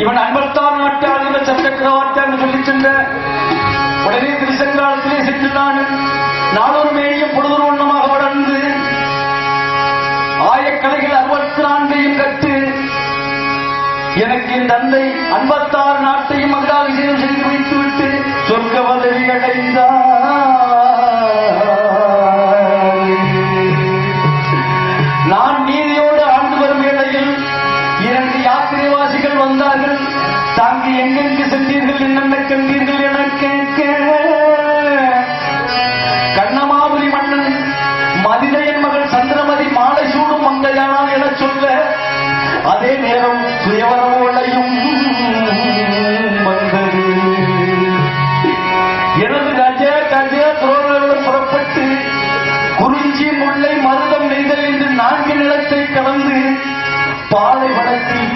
இவன் அன்பர்த்தான் நாட்டால் இவன் சக்கரவாட்டான்னு சொல்லிச்சென்ற உடனே திருசங்கராலத்திலே சென்று நான் நாளொரு மேனியும் பொழுது வண்ணமாக வளர்ந்து ஆயக்கலைகள் அறுபத்தி நான்கையும் கற்று எனக்கு என் தந்தை அன்பத்தாறு நாட்டையும் மகளாக செய்து வைத்துவிட்டு சொர்க்க பதவி அடைந்தார். பாலைவனத்தில்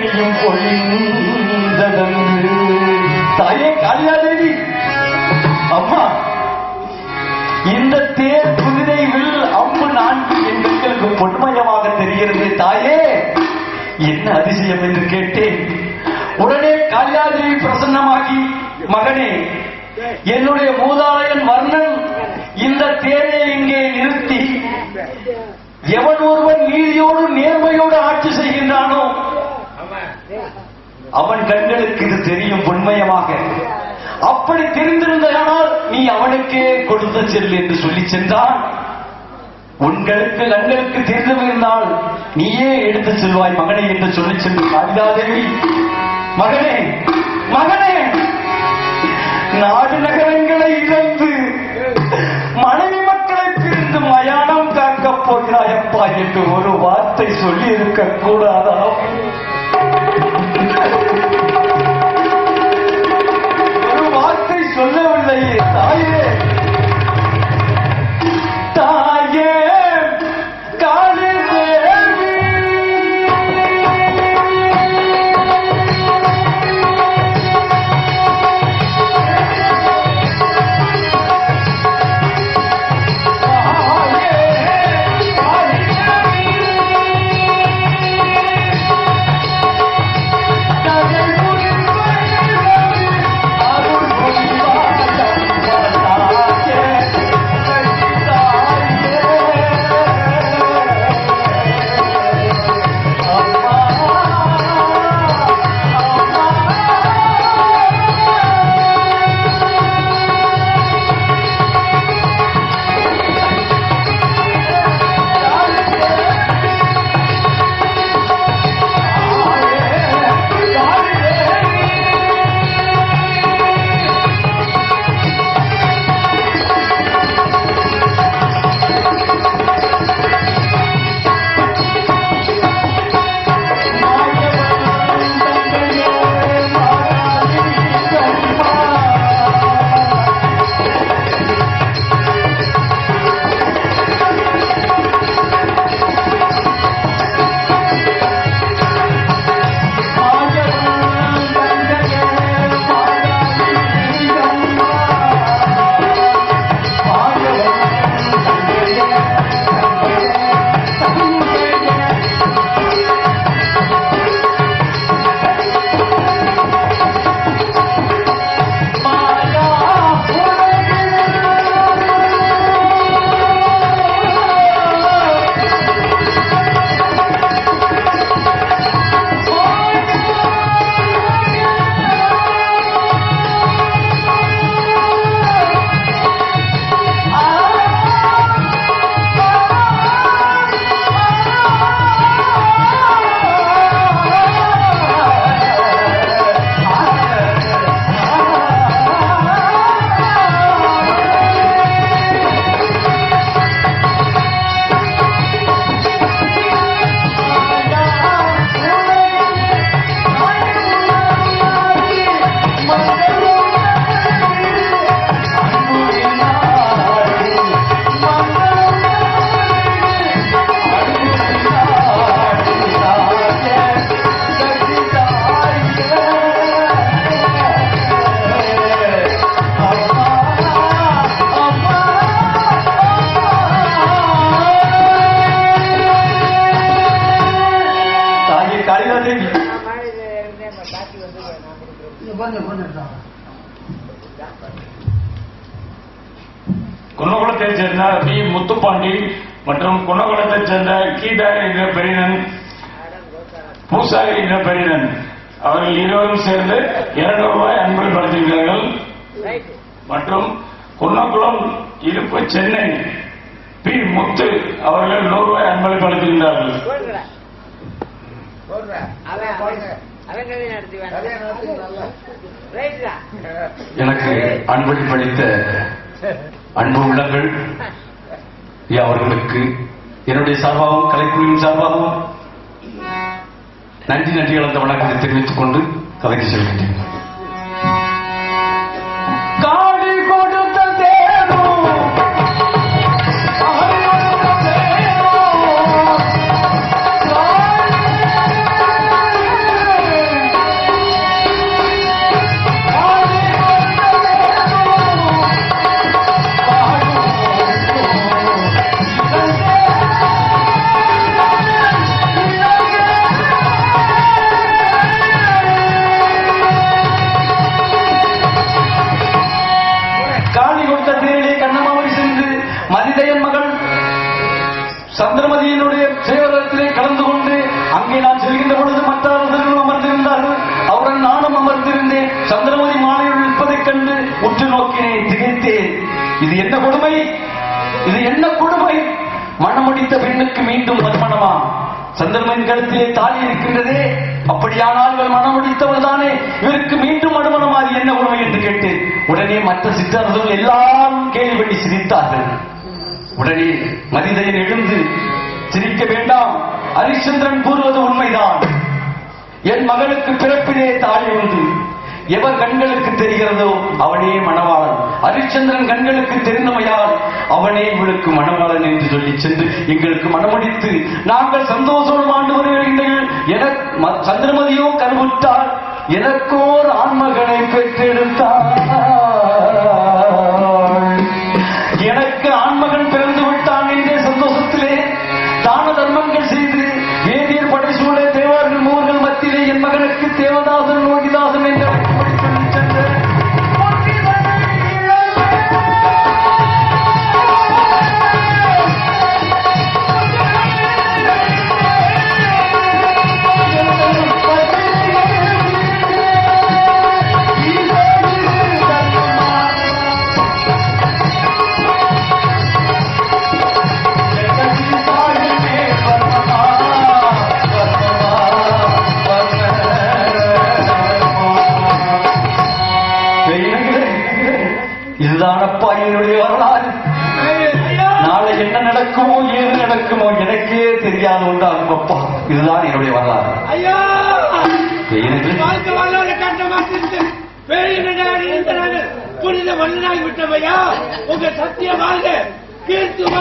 பொற்றிலையும் பொழிந்ததன்று தாயே காளியாதேவி அம்மா இந்த தேர் குதிரை வில் அம்பு நான்கு எங்களுக்கு பொன்மயமாக தெரிகிறது. தாயே என்ன அதிசயம் என்று கேட்டேன். உடனே காளியாதேவி பிரசன்னமாகி மகனே என்னுடைய மூதாலயன் வர்ணன் இந்த தேரை இங்கே நிறுத்தி எவன் ஒருவன் நீதியோடு நேர்மையோடு ஆட்சி செய்கின்றானோ அவன் கண்களுக்கு இது தெரியும் உண்மையமாக. அப்படி தெரிந்திருந்தால் நீ அவனுக்கே கொடுத்த செல் என்று சொல்லி சென்றான். உங்களுக்கு கண்களுக்கு தெரிந்திருந்தால் நீயே எடுத்து செல்வாய் மகனே என்று சொல்லி சென்று காளிதாதேவி மகனே மகனே நாடு நகரங்களை இழந்து மனைவி மக்களை பிரிந்து மயானம் காக்கப் போகிறாயப்பா என்று ஒரு வார்த்தை சொல்லி இருக்க கூடாதா முத்துப்பாண்டி மற்றும் குணகுலத்தைச் சேர்ந்த கீதாரி என்ற பெரியனன் பூசாரி என்ற பெரியனன். அவர்கள் இருவரும் சேர்ந்து இருநூறு ரூபாய் அன்பளிப்பு படுத்திருக்கிறார்கள். மற்றும் குன்னக்குளம் இருப்பு சென்னை பி. முத்து அவர்கள் நூறு ரூபாய் அன்பளிப்பு அளித்திருக்கிறார்கள் போடுறா. அவன் அவன் எனக்கு அன்பளிப்பளித்த அன்பு உள்ளங்கள். அவர்களுக்கு என்னுடைய சார்பாகவும் கலைக்குழுவின் சார்பாகவும் நன்றி நன்றி கலந்த வணக்கத்தை தெரிவித்துக் கொண்டு கதைக்கு செல்கின்றேன். உற்று திகைத்தேன். இது என்ன கொடுமை? இது என்ன கொடுமை? மனமுடித்த பெண்ணுக்கு மீண்டும் மறுமணமா? சந்திரமன் கழுத்திலே தாலி இருக்கின்றதே. அப்படியானால் இவர் மணமுடித்தவள் தானே. இவருக்கு மீண்டும் மறுமணமா? என்ன கொடுமை என்று கேட்டு உடனே மற்ற சித்தர்கள் எல்லாரும் கேள்வி பண்ணி சிரித்தார்கள். உடனே மனிதன் எழுந்து சிரிக்க வேண்டாம். ஹரிச்சந்திரன் கூறுவது உண்மைதான். என் மகளுக்கு பிறப்பிலே தாய் உண்டு. எவர் கண்களுக்கு தெரிகிறதோ அவனே மணவாளன். ஹரிச்சந்திரன் கண்களுக்கு தெரிந்தமையால் அவனே இவளுக்கு மணவாளன் என்று சொல்லி சென்று எங்களுக்கு மணமடித்து நாங்கள் சந்தோஷம் ஆண்டு வருகின்றீர்கள் என சந்திரமதியோ கருவுற்றால் எனக்கோர் ஆண்மகனை பெற்றெடுத்தார். எனக்கு ஆண்மகன் பிறந்து விட்டான் என்ற சந்தோஷத்திலே தான தர்மங்கள் செய்து வேதியர் படைசூழ தேவர்கள் மூவர்கள் மத்தியிலே என் மகனுக்கு தேவதாசன்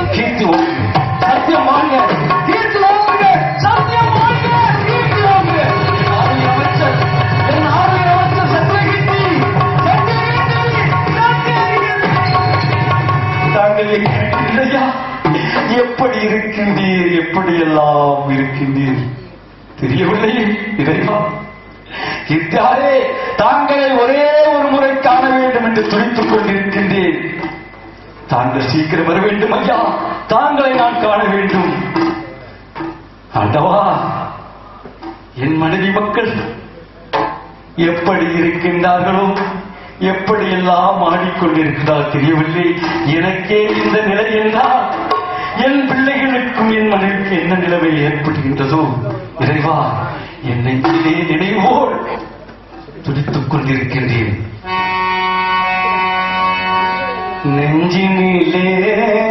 கீர்த்து சத்தியம் சத்தியம் அமைச்சர், என் எப்படி இருக்கின்றீர்? எப்படி எல்லாம் இருக்கின்றீர்? தெரியவில்லையே இறைவா. இத்தாரே தாங்களை ஒரே ஒரு முறை காண வேண்டும் என்று துணித்துக் கொண்டிருக்கின்றேன். தாங்கள் சீக்கிரம் வர வேண்டும் ஐயா. தாங்களை நான் காண வேண்டும். ஆண்டவா என் மனைவி மக்கள் எப்படி இருக்கின்றார்களோ எப்படி எல்லாம் ஆடிக்கொண்டிருக்கிறார் தெரியவில்லை. எனக்கே இந்த நிலை என்றால் என் பிள்ளைகளுக்கும் என் மனைவிக்கு என்ன நிலைமை ஏற்படுகின்றதோ இறைவா என்னை நினைவோடு துடித்துக் கொண்டிருக்கின்றேன். நெஞ்சினிலே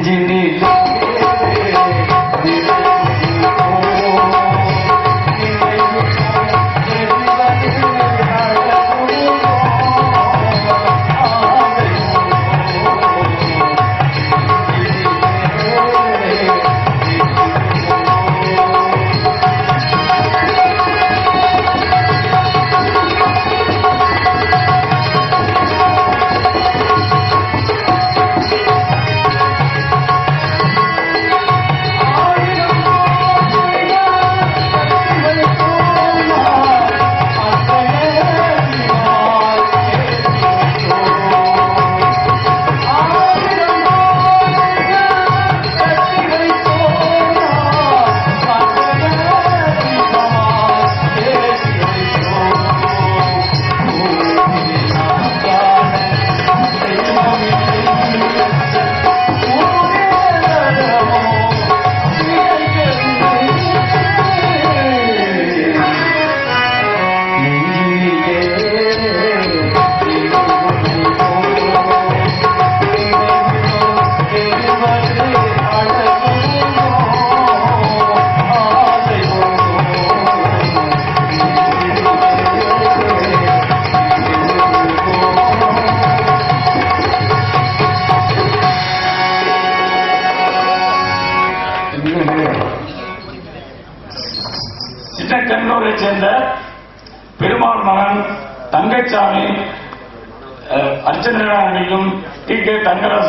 engine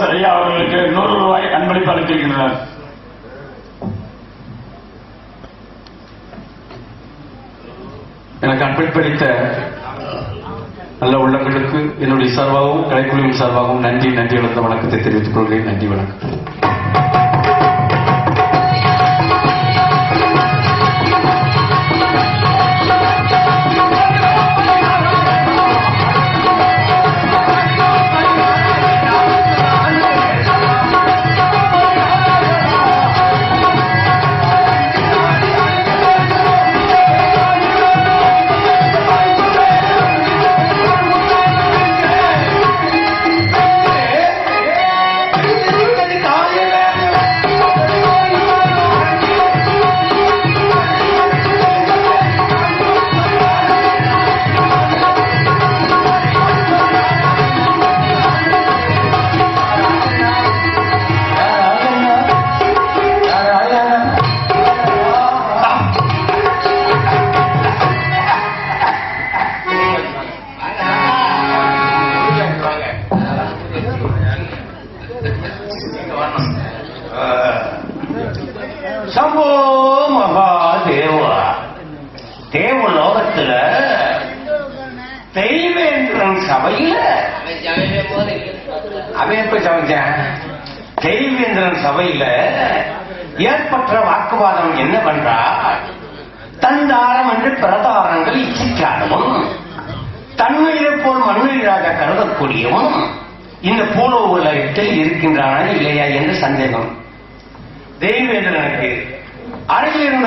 தங்கராசு ஐயா அவர்களுக்கு நூறு ரூபாய் அன்பளிப்பு அளித்திருக்கின்றனர் எனக்கு அன்பளிப்பளித்த நல்ல உள்ளங்களுக்கு என்னுடைய சார்பாகவும் கலைக்குழுவின் சார்பாகவும் நன்றி நன்றி வளர்ந்த வணக்கத்தை தெரிவித்துக் கொள்கிறேன். நன்றி வணக்கம். தெய்வேந்திரனுக்கு அருகில்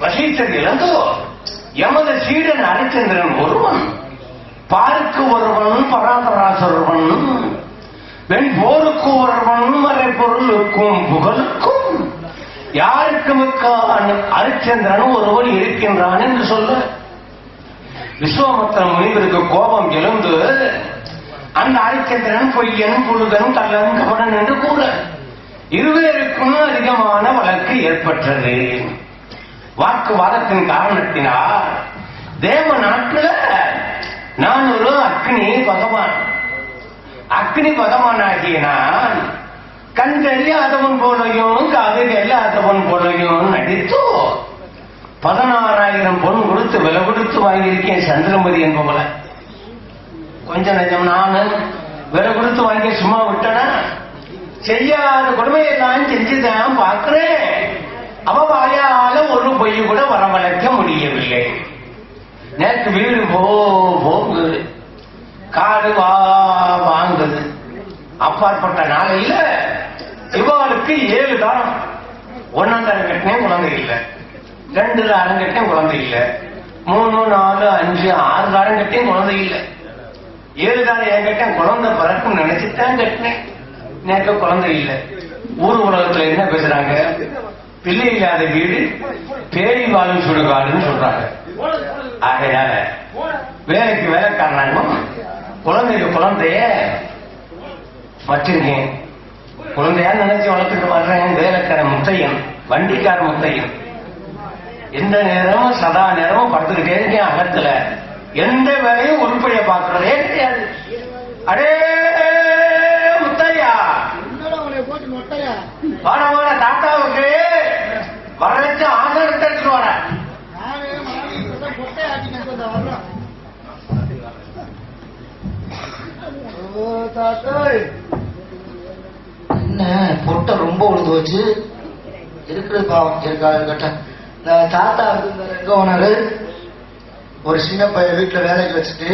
வசித்தது இழந்தோ எமது சீடன் அரிச்சந்திரன் ஒருவன் பாருக்கு ஒருவன் பராபராசொருவன் வெண் போருக்கு ஒருவன் மறை பொருளுக்கும் புகழுக்கும் யாருக்கு மிக்க அரிச்சந்திரன் ஒருவன் இருக்கின்றான் என்று சொல்ல விஸ்வாமித்திர முனிவருக்கு கோபம் எழுந்து அந்த அரிச்சந்திரன் பொய்யன் புழுதன் கல்லன் கபடன் என்று கூற இருவேருக்கும் அதிகமான வழக்கு ஏற்பட்டது. வாக்குவாதத்தின் காரணத்தினால் தேவ நாட்டுல நான் ஒரு அக்னி பகவான். அக்னி பகவான் ஆகிய நான் கண் தெரியாதவன் போலையும் காது தெரியாதவன் போலையும் நடித்து பதினாறாயிரம் பொன் கொடுத்து விலை கொடுத்து வாங்கியிருக்கேன் சந்திரமதி என்பவளை. கொஞ்சம் நஞ்சம் நானும் விலை கொடுத்து வாங்கி சும்மா விட்டனா? செய்யாத கொடுமையெல்லாம் செஞ்சுதான் பார்க்கிறேன். அவ வாயால ஒரு பொய் கூட வரவழைக்க முடியவில்லை. நேற்று வீடு போ போங்குது காடு வா வாங்குது அப்பாற்பட்ட நாளையில இவாளுக்கு ஏழு காலம் ஒன்னாம் தரம் கட்டினேன் குழந்தை இல்லை. ரெண்டு ரெண்டுல கட்டினே குழந்தை இல்லை. மூணு நாலு அஞ்சு ஆறு தாரம் கட்டினே குழந்தை இல்லை. ஏழு தாரம் ஏன் கட்டேன் குழந்தை பிறக்கும் நினைச்சுதான் கட்டினேன். நேற்று குழந்தை இல்லை. ஊர் உலகத்துல என்ன பேசுறாங்க? பிள்ளை இல்லாத வீடு பேய் வாழும் சுடுகாடுன்னு சொல்றாங்க. ஆகையால வேலைக்கு வேலைக்காரனாகவும் குழந்தைக்கு குழந்தைய வச்சிருக்கேன். குழந்தையா நினைச்சு வளர்த்துட்டு வர்றேன் வேலைக்கார முத்தையன் வண்டிக்கார முத்தையன். எந்த நேரமும் சதா நேரமும் படுத்துக்கிட்டே இருக்கேன் அகத்துல. எந்த வேலையும் உருப்படியை பார்க்கறதே கிடையாது. அடே வாட தாத்தாவுக்கு வரலட்சம் ஆசனத்தை எடுத்துட்டு வர என்ன பொட்டை ரொம்ப உழுது வச்சு இருக்கிறது பாவம் இருக்காது கட்ட. இந்த தாத்தா எங்க போனாரு? ஒரு சின்ன பையன் வீட்டுல வேலைக்கு வச்சுட்டு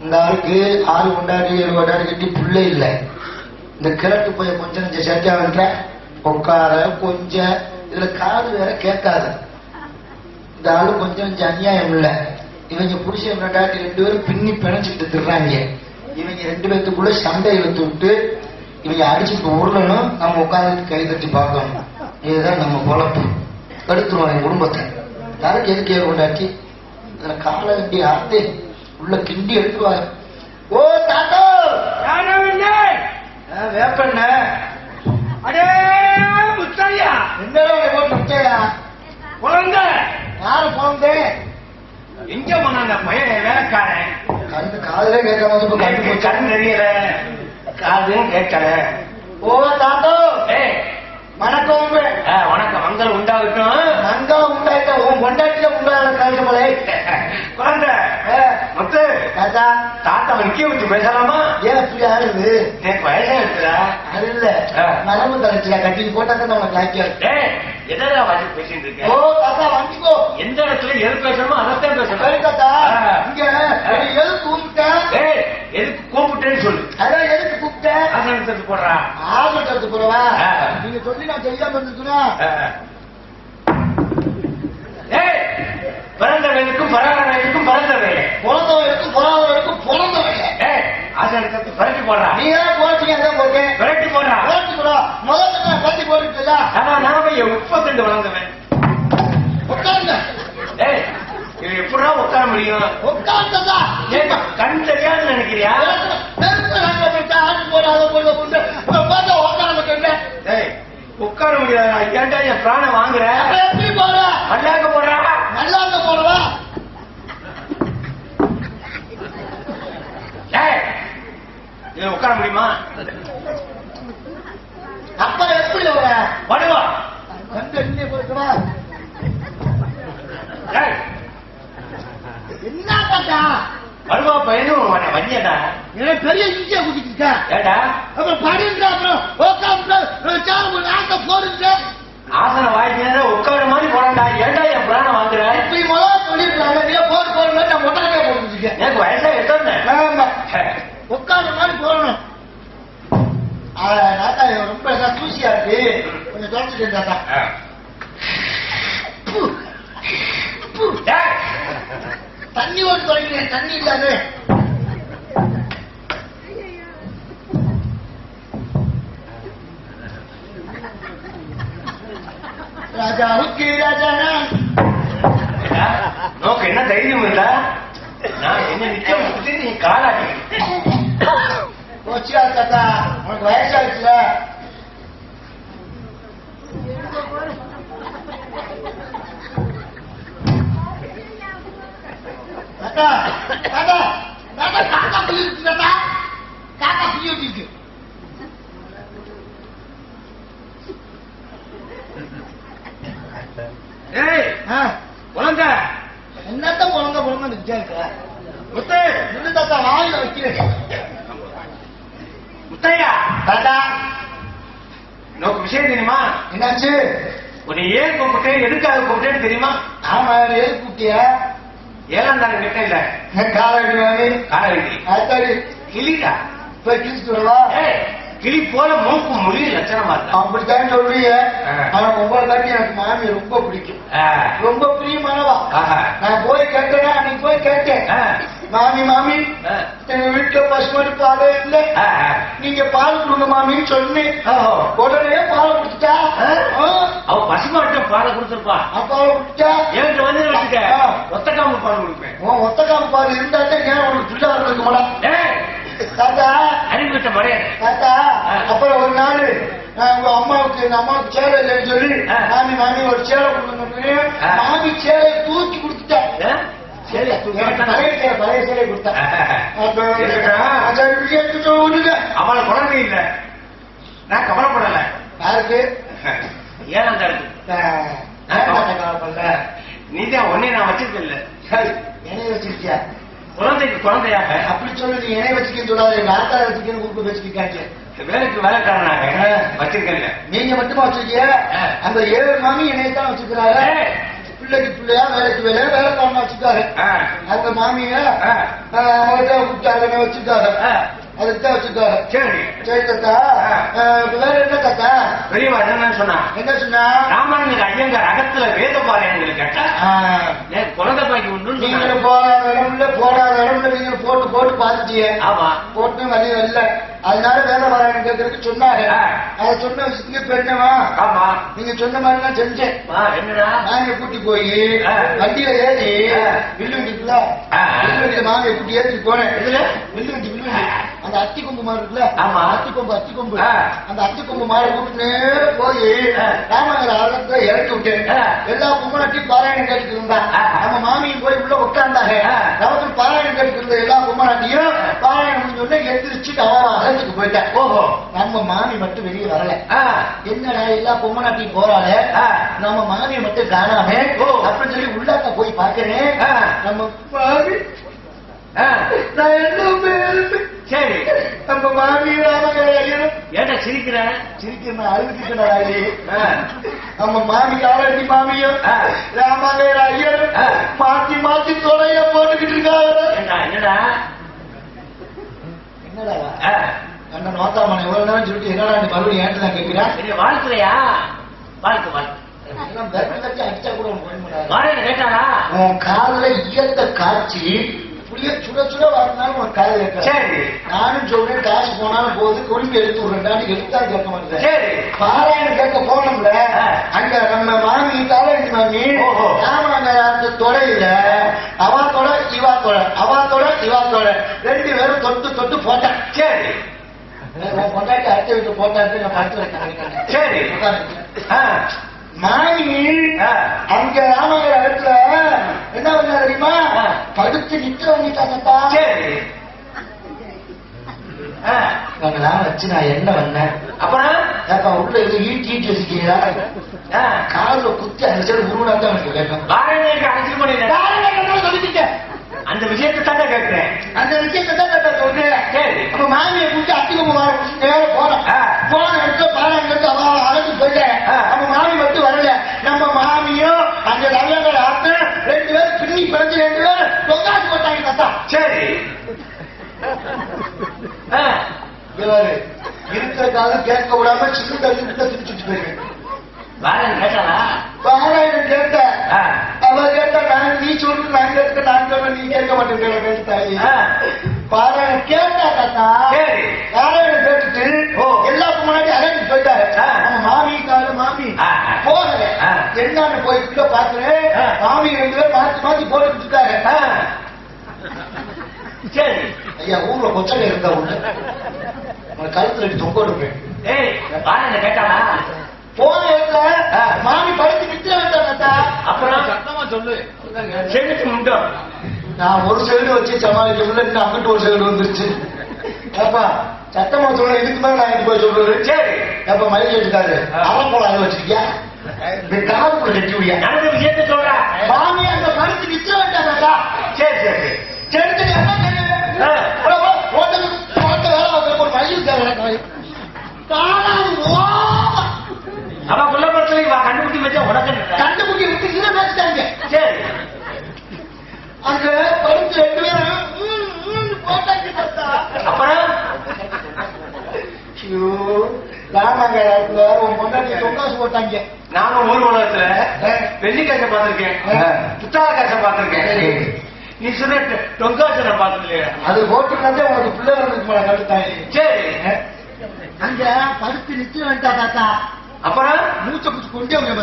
இந்த ஆளுக்கு ஆறு கொண்டாடி ஏழு கொண்டாடி கட்டி புள்ளே இல்லை. இந்த கிழக்கு போய் கொஞ்சம் கொஞ்சம் சேர்க்கா உட்கார கொஞ்சம் இதுல காது வேற கேட்காது. இந்த ஆளு கொஞ்சம் கொஞ்சம் அநியாயம் இல்ல. இவங்க புருஷன் ரெண்டாட்டி ரெண்டு பேரும் பின்னி பிணைச்சிட்டு திடுறாங்க இவங்க ரெண்டு பேத்துக்குள்ள சண்டை இழுத்து விட்டு இவங்க அடிச்சுட்டு உருளணும் நம்ம உட்கார்ந்து கை தட்டி பார்க்கணும். இதுதான் நம்ம பொழப்பு. கெடுத்துருவோம் என் குடும்பத்தை. யாருக்கு எதுக்கு கொண்டாட்டி? இதுல காலை கட்டி ஆர்த்து உள்ள கிண்டி எடுத்துவாங்க ஓ தாத்தா! வேப்பண்ண. அடே முத்தையா என்னடா முட்டையா குழந்தை யாரு போந்தே எங்க போன அந்த பையன் வேலைக்காரன்? கண்ணு காதலே கேட்காம போச்சு. கண் தெரியல. காதும் கேட்கல. ஓ தாத்தோ. ஏய் வணக்கம் வணக்கம். மங்களம் உண்டாகட்டும். மங்களம் உண்டாயிட்ட உன் பொண்டாட்டில உண்டான கழிச்ச போல. குழந்தை முத்து தாத்தா. தாத்தா நிக்க வச்சு பேசலாமா? ஏன் எனக்கு வயசா இருக்குதா அது இல்ல ஆ. நரம்பு தலைச்சியா கட்டி போட்டா தான் லாக்கியம் ஏய் என்னடா வாசி பேசிட்டு ஓ இருக்க தாத்தா வந்துக்கோ எந்த இடத்துல எது பேசணுமோ அதைத்தான் சரி பேசணும் தாத்தா. இங்க எது கூப்பிட்டேன் ஏய் எதுக்கு கூப்பிட்டேன்னு சொல்லு அதான் எதுக்கு கூப்பிட்டேன் ஆசனத்துக்கு போடுறா. ஆசனத்துக்கு போறவா ஆ. நீங்க சொல்லி நான் செய்யாம இருந்துச்சுன்னா பிறந்தவனுக்கும் பராதவனுக்கும் பிறந்தவன் பிறந்தவனுக்கும் பிறந்தவனுக்கும் பிறந்தவன் ஏய் ஆசனத்துக்கு பிறட்டி போடுறா. நீ தான் போட்டீங்க அதான் போட்டேன் பிறட்டி போடுறா. போட்டு போடா முதல்ல நான் கட்டி போட்டுல ஆனா நாம முப்பத்தெண்டு வளர்ந்தவன். உட்காருங்க. ஏய் இது எப்படா உட்கார முடியும்? உட்கார்ந்ததா ஏன் கண் தெரியாதுன்னு நினைக்கிறியா? ஏய் உட்கார முடியாது. ஏன்டா என் பிராணம் வாங்குற? மல்லாக்க போடுறா? ஏய் இதுல உட்கார முடியுமா? வருவா ஏய் என்ன பார்த்தா வருவா பையனும் உன்னை எனக்கு பெரிய இந்தியா குடிக்கிட்டா ஏடா? அப்புறம் படின்ற அப்புறம் உட்காந்து சாரம் நாக்க போடுங்க ஆசனம் வாய்க்கிறத உட்கார மாதிரி போறான்டா ஏன்டா என் பிராணம் வாங்குற? இப்படி முதல்ல சொல்லிருக்காங்க நீ போட்டு போடுங்க நான் முட்டாளே போட்டுருக்கேன் எனக்கு வயசா எத்தனை ஆமா. உட்கார்ந்த மாதிரி போடணும். தாத்தா ரொம்ப தூசியா இருக்கு. கொஞ்சம் தொடச்சிட்டு தாத்தா. பூ. பூ. ஏய்! தண்ணி ஓட்டு தொடங்கிறேன் தண்ணி இல்லாது. ராஜாவுக்கு ராஜா ஏடா, நோக்கு என்ன தைரியம் இல்ல நான் என்ன நிச்சயம் முடிச்சு நீ காலாடி போச்சியா தாத்தா உனக்கு வயசாச்சுல தாத்தா தாத்தா தாத்தா காக்கா புள்ளிருக்கு தாத்தா காக்கா குழந்தை. என்னத்த குழந்த குழந்தை நிச்சயம் இருக்க? முத்து. நின்று தாத்தா வாயில வைக்கிறேன். முத்தையா. தாத்தா. நோக்கு விஷயம் தெரியுமா? என்னாச்சு? உன்னை ஏன் கூப்பிட்டேன்? எதுக்காக கூப்பிட்டேன்னு தெரியுமா? ஆமா ஏழு கூட்டிய ஏழாம் தாரம் கிட்ட இல்ல. காலவெட்டி அத்தாடி கிளிடா போய் கிழிச்சு கிளி போல மூக்கு மொழி லட்சணமா இருக்கா அப்படித்தான் சொல்றீங்க. ஆனா உங்களை காட்டி எனக்கு மாமி ரொம்ப பிடிக்கும். ரொம்ப பிரியமானவா. நான் போய் கேட்டேனா அன்னைக்கு போய் கேட்டேன். மாமி மாமி. எங்க வீட்டுல பசுமதி பாலே இல்ல. நீங்க பால் கொடுங்க மாமின்னு சொன்னேன். உடனே பால் குடிச்சிட்டா. அவ பசுமாட்ட பாலை கொடுத்துருப்பா அப்பாவை குடிச்சா என்கிட்ட வந்து வச்சுக்க. ஒத்தக்காம பால் கொடுப்பேன் ஒத்தக்காம பால் இருந்தாலே ஏன் உனக்கு பிள்ளை இருக்க மாட்டா தாத்தா. அறிவிட்ட மறையாது தாத்தா ஆ. அப்புறம் ஒரு நாள் நான் உங்க அம்மாவுக்கு எங்க அம்மாவுக்கு சேலை இல்லைன்னு சொல்லி. மாமி மாமி ஒரு சேலை கொடுக்கணும் ஆ. மாமி சேலையை தூக்கி கொடுத்துட்டேன் சரி எனக்கு பழைய சேலை பழைய சேலை கொடுத்தேன். அவளை குழந்தை இல்ல. நான் கவலைப்படல. யாருக்கு? தரப்பு ஆ, நான் நான் கவலை- கவலைப்படல. நீதான் ஒன்னே நான் வச்சிருக்கல சரி, என்னைய வச்சிருக்கியா? குழந்தைக்கு குழந்தையாக அப்படி சொல்லு நீ என்னைய வச்சுக்கன்னு சொல்லாத எங்க ஆத்தா வச்சுக்கன்னு கூப்பிட்டு வச்சுக்கிட்டாங்க வேலைக்கு வேலைக்காரனாக ஆ. வச்சிருக்கல நீங்க மட்டுமா வச்சிருக்கீங்க. அந்த ஏழு மாமி என்னைய தான் வச்சுக்கிறாங்க. பிள்ளைக்கு பிள்ளையா வேலைக்கு வேலையா வேலைக்காரனா வச்சுக்காரு. அவங்க மாமிய ஆ. அவங்ககிட்ட கூப்பிட்டாங்க வச்சுக்காரு. அதுக்கு தான் வச்சுக்காரு சரி தாத்தா. வேற என்ன தாத்தா? பெரியவா என்ன சொன்னா? என்ன சொன்னா? ராமானுஜர் ஐயங்கார் அகத்துல வேத பாளையங்கள் கேட்டா குழந்தை பாய்க்கு உண்டு நீங்க போறாத இடம்ல போறாத இடம்ல நீங்க போட்டு போட்டு பாத்துட்டீங்க ஆமா. போட்டு வழி வரல. அதனால வேலை வராங்க கேட்கறதுக்கு சொன்னாரு. அதை சொன்ன விஷயத்துக்கு இப்ப என்னவா ஆமா நீங்க சொன்ன மாதிரி நான் செஞ்சேன் என்னடா மாமியை கூட்டி போய். வண்டியில ஏறி. வில்லு வண்டிக்குள்ள ஆ. வில்லு வண்டியில மாமியை கூட்டி ஏற்றி போனேன் எதுல? வில்லு வண்டி வில்லு வண்டி அந்த அத்தி கொம்பு மாடு இருக்குல்ல ஆமா. அத்தி கொம்பு அத்தி கொம்பு. அந்த அத்தி கொம்பு மாடை கூப்பிட்டு போய் ஆ. ராமங்கிற ஆழத்துல இறக்கி விட்டேன். எல்லா பொம்மனாட்டியும் பாராயணம் கேட்டு இருந்தா. நம்ம மாமியும் போய் உள்ள உட்கார்ந்தாங்க. நமக்கு பாராயணம் கேட்டு இருந்த எல்லா பொம்மனாட்டியும் பாராயணம் முடிஞ்ச உடனே எந்திரிச்சுட்டு அவன் அகத்துக்கு போயிட்டான். ஓஹோ. நம்ம மாமி மட்டும் வெளியே வரல. என்னடா எல்லா பொம்மனாட்டியும் போறாளே. நம்ம மாமியை மட்டும் காணாம. அப்படின்னு சொல்லி உள்ளாக்க போய் பாக்குறேன். நம்ம மாமி. நான் என்ன சரி. நம்ம மாமி ஏன்டா சிரிக்கிறேன் நம்ம மாமி காலடி மாமியும் ஐயரும் ஆ. மாத்தி மாத்தி தொலைய போட்டுக்கிட்டு இருக்காங்க. ஏண்டா, என்னடா? என்னடா? ஆ, அண்ணன் நோத்தாமனை எவ்வளவு நேரம் சொல்லிட்டு என்னடா மறுபடியும் ஏன்ட்டு தான் கேட்கிறேன் பண்ணாது. வாடகை கேட்டாரா? உன் காதுல ஈயத்த காய்ச்சி புளிய சுட சுட வரனாலும் உன் காதுல நானும் சொல்றேன் காசு போனாலும் போகுது கொழும்பு எடுத்து விடுறேன் எடுத்தா கேட்க மாட்டேன். பாராயணம் கேட்க போனோம்ல. அங்க நம்ம மாமி காலேஜ் மாமி? ஓஹோ. ராமங்க அந்த தொடையில அவா தொட இவா தொட அவா தொட இவா தொட. ரெண்டு பேரும் தொட்டு தொட்டு போட்டேன். சரி. பொண்டாட்டி அட்டை விட்டு போட்டாட்டு நான் படுத்து வைக்கிறேன் சரி ஆ. அங்க ராமங்கர இடத்துல என்ன பண்ணா தெரியுமா. படுத்து நிக்க வந்துட்டாங்கப்பா சரி. ஆ, இவங்கெல்லாம் வச்சு நான் என்ன பண்ணேன்? அப்புறம் ஏப்பா உள்ள இது ஈட்டி ஈட்டி காலில் குத்தி அந்த சைடு உருவா தான் எனக்கு கேட்கும் காலையில கண்ணால சொல்லிக்கிட்டேன். அந்த விஷயத்தை தானே கேட்கிறேன். அந்த விஷயத்தை தான் நான் சொல்றேன் சரி. அப்ப மாமியை கூட்டி அத்திகம் நேர போனோம் ஆ. போன இடத்துல பாடம் எடுத்து அவன் அழைச்சு போயிட்டேன். நம்ம மாமி மட்டும் வரல. நம்ம மாமியும் அந்த நல்லங்கள் ஆத்து ரெண்டு பேரும் பின்னி பிறந்து ரெண்டு பேரும் தொங்காச்சு போட்டாங்க கத்தா சரி. இருக்கிற காலம் கேட்க விடாம சின்ன தள்ளி உள்ள திரிச்சுட்டு போயிருக்கேன் வாடகை கேட்டாளா பாராயணம் கேட்ட ஆ, அவ கேட்டா நான் நீ சொல்லு நான் கேட்க நான் சொல்ல நீ கேட்க மாட்டேன் தாயி. பாராயணம் கேட்டா தாத்தா நாராயணன் கேட்டுட்டு ஓ. எல்லாத்துக்கும் முன்னாடி அழைச்சு போயிட்டாரு மாமி கால மாமி. போகல. என்னன்னு போய் உள்ள பாக்குறேன். மாமி ரெண்டு பேரும் மாத்தி மாத்தி இருக்காரு ஆ. சரி. ஐயா ஊர்ல கொச்சடை இருந்தா உள்ள கழுத்துல தொங்க விடுப்பேன் ஏய் வாடகை கேட்டாளா போன இடத்துல. மாமி படுத்து நித்திர வந்தாங்க அப்புறம் சத்தமா சொல்லு. செவிட்டு முண்டோம் நான் ஒரு சைடு வச்சு சமாளிக்கல இன்னும் அங்கிட்டு ஒரு சைடு வந்துருச்சு. ஏப்பா சத்தமா சொல்ல இதுக்கு மேல நான் போய் சொல்றது? சரி. ஏப்பா வச்சுக்காரு ஆ. அவன் போல அதை வச்சிருக்கியா? காதுக்குள்ள கட்டி விடியா நடந்த விஷயத்தை சொல்ற மாமி அங்க படுத்து வந்தாங்கக்கா சரி சரி செடுத்து என்ன தெரியுது? ஆ. அட வா, ஓட்டது, ஓட்ட வேலை பார்க்கறதுக்கு ஒரு மயில் தேவை எனக்கு. காணாது, ஓ! அவ புள்ள படத்துல வா கண்டுபிடிச்சு வச்சா உனக்கு என்ன? கண்டுபிடி விட்டு இதை பேசிட்டாங்க. சரி அங்க படுத்து ரெண்டு பேரும் ம், ம் போட்டாங்க தாத்தா. அப்புறம் ஐயோ, ராமங்கலத்துல தொக்காசு போட்டாங்க. நானும் ஊர் உலகத்துல வெள்ளிக்காசை பார்த்திருக்கேன். புத்தாள காசை பார்த்திருக்கேன். நீ சொன்ன டொங்காசனை பார்த்தது அது போட்டுக்கிட்டே உனக்கு பிள்ளை வந்ததுக்கு மேல கழுத்தாங்க. சரி. அங்க படுத்து நித்திர வேண்டாம் தாத்தா. அப்புறம்? மூச்சை பிடிச்சு கொண்டே அவங்க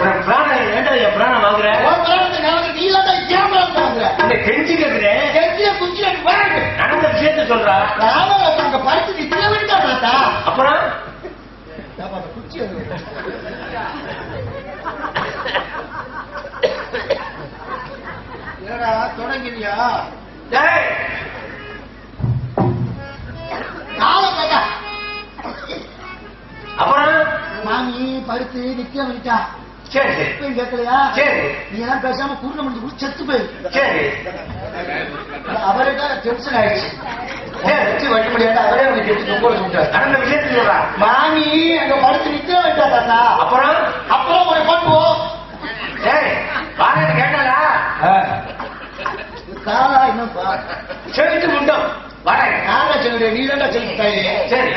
ஒரு பிராணம் ஏண்டா என் பிராணம் நாளைக்கு நீ தான் கேமரா வாங்குற. இந்த கெஞ்சி கேக்குறேன் எனக்கு வாங்க. நடந்த விஷயத்த சொல்றா. ராமன் அங்க படுத்து நித்திர வேண்டாம் தாத்தா. அப்புறம்? அந்த குச்சி? என்னடா அப்புறம் மாமி படுத்து நித்திர வேண்டா சரி சரி கேட்கலையா சரி நீ எல்லாம் பேசாம கூட்ட முடிஞ்சு செத்து போயிரு சரி அவருக்கு டென்ஷன் ஆயிடுச்சு வைக்க முடியாது? அவரே அவனை கெட்டு தொங்க சொல்லிட்டாரு சொல்றா மாமி அங்க படுத்து வேண்டா தாத்தா? அப்புறம்? அப்புறம் உன்னை பண்ணுவோம் டேய் வாடகை கேட்டாளா? காலா இன்னும் செவிட்டு முண்டோம் சொல்லுறேன் நீ தான் சொல்லிட்டாயே சரி.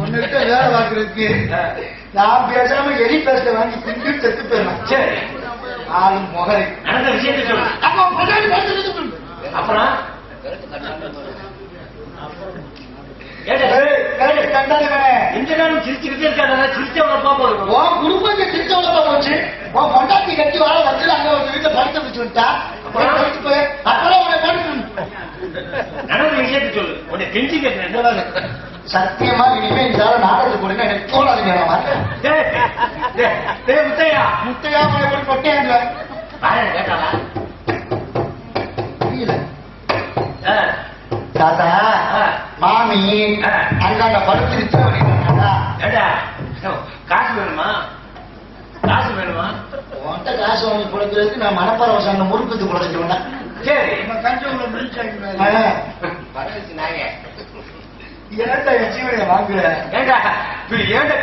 உன்கிட்ட வேலை பார்க்கறதுக்கு நான் பேசாம எலி பேச வாங்கி திண்டு செத்து போயிடலாம். சரி. ஆளு முகரை. நடந்த விஷயத்த சொல்லு. அப்புறம். இந்த நேரம் சிரிச்சுக்கிட்டே இருக்காத சிரிச்சவங்க பாப்போம் உன் குடும்பத்தை திருச்சவளப்பா போச்சு உன் பொண்டாட்டி கட்டி வாழ வந்து அங்க வந்து வீட்டுல படுத்து வச்சு விட்டா? அப்புறம்? உன்னை படுத்து நடந்த விஷயத்தை சொல்லு. உன்னை கெஞ்சி கேட்கிறேன் சத்தியமா இனிமே இந்த நாடகத்துக்கு கொடுங்க எனக்கு தோணாதுங்க முத்தையா. முட்டையா போய் கொட்டையாங்க கேட்டாளா? புரியல. ஆ, தாத்தா ஆ. மாமி ஆ. அந்தாண்ட படுத்து காசு வேணுமா? காசு வேணுமா? உன்கிட்ட காசு வாங்கி கொடுக்கறதுக்கு நான் மனப்பரவசம் முறுக்குத்து கொடுத்துட்டு சரி. ஏன்டா ஜீவனை வாங்குற? ஏண்டா? இப்ப ஏண்ட